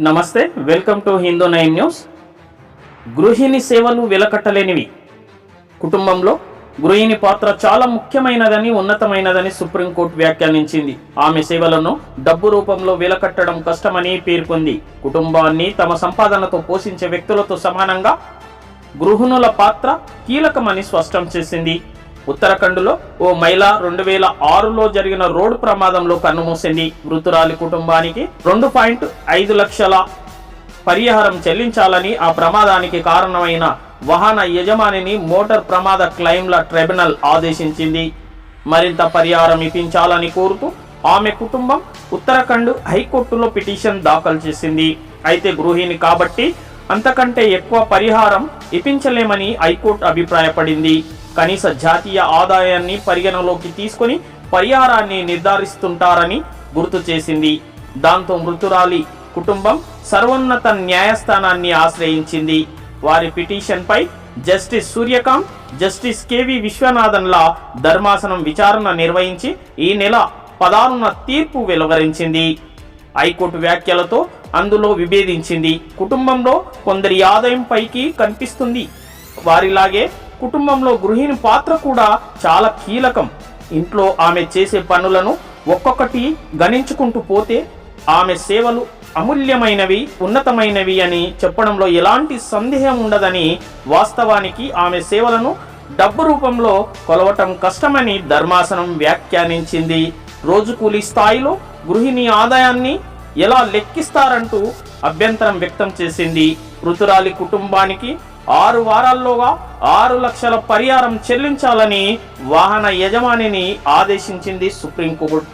నమస్తే welcome to Hindu nine news. గృహిణి సేవలు వెలకట్టలేనివి. కుటుంబంలో గృహిణి పాత్ర చాలా ముఖ్యమైనదని ఉన్నతమైనదని సుప్రీంకోర్టు వ్యాఖ్యానించింది. ఆమె సేవలను డబ్బు రూపంలో వెలకట్టడం కష్టమని పేర్కొంది. కుటుంబాన్ని తమ సంపాదనతో పోషించే వ్యక్తులతో సమానంగా గృహిణుల పాత్ర కీలకమని స్పష్టం చేసింది. ఉత్తరాఖండ్లో ఓ మహిళ రెండు వేల ఆరులో జరిగిన రోడ్డు ప్రమాదంలో కన్నుమూసింది మృతురాలి కుటుంబానికి రెండు పాయింట్ ఐదు లక్షల పరిహారం చెల్లించాలని ఆ ప్రమాదానికి కారణమైన వాహన యజమానిని మోటార్ ప్రమాద క్లెయిమ్ల ట్రైబ్యునల్ ఆదేశించింది. మరింత పరిహారం ఇప్పించాలని కోరుతూ ఆమె కుటుంబం ఉత్తరాఖండ్ హైకోర్టులో పిటిషన్ దాఖలు చేసింది. అయితే గృహిణి కాబట్టి అంతకంటే ఎక్కువ పరిహారం ఇప్పించలేమని హైకోర్టు అభిప్రాయపడింది. కనీస జాతీయ ఆదాయాన్ని పరిగణలోకి తీసుకొని పరిహారాన్ని నిర్ధారిస్తుంటారని గుర్తు చేసింది. దాంతో మృతురాలి కుటుంబం సర్వోన్నత న్యాయస్థానాన్ని ఆశ్రయించింది. వారి పిటిషన్పై జస్టిస్ సూర్యకాంత్ జస్టిస్ కేవి విశ్వనాథన్ల ధర్మాసనం విచారణ నిర్వహించి ఈ నెల పదహారున తీర్పు వెలువరించింది. హైకోర్టు వ్యాఖ్యలతో అందులో విభేదించింది. కుటుంబంలో కొందరి ఆదాయం పైకి కనిపిస్తుంది. వారిలాగే కుటుంబంలో గృహిణి పాత్ర కూడా చాలా కీలకం. ఇంట్లో ఆమె చేసే పనులను ఒక్కొక్కటి గణించుకుంటూ పోతే ఆమె సేవలు అమూల్యమైనవి ఉన్నతమైనవి అని చెప్పడంలో ఎలాంటి సందేహం ఉండదని వాస్తవానికి ఆమె సేవలను డబ్బు రూపంలో కొలవటం కష్టమని ధర్మాసనం వ్యాఖ్యానించింది. రోజు కూలీ స్థాయిలో గృహిణి ఆదాయాన్ని ఎలా లెక్కిస్తారంటూ అభ్యంతరం వ్యక్తం చేసింది. మృతురాలి కుటుంబానికి ఆరు వారాల్లోగా ఆరు లక్షల పరిహారం చెల్లించాలని వాహన యజమానిని ఆదేశించింది సుప్రీంకోర్టు.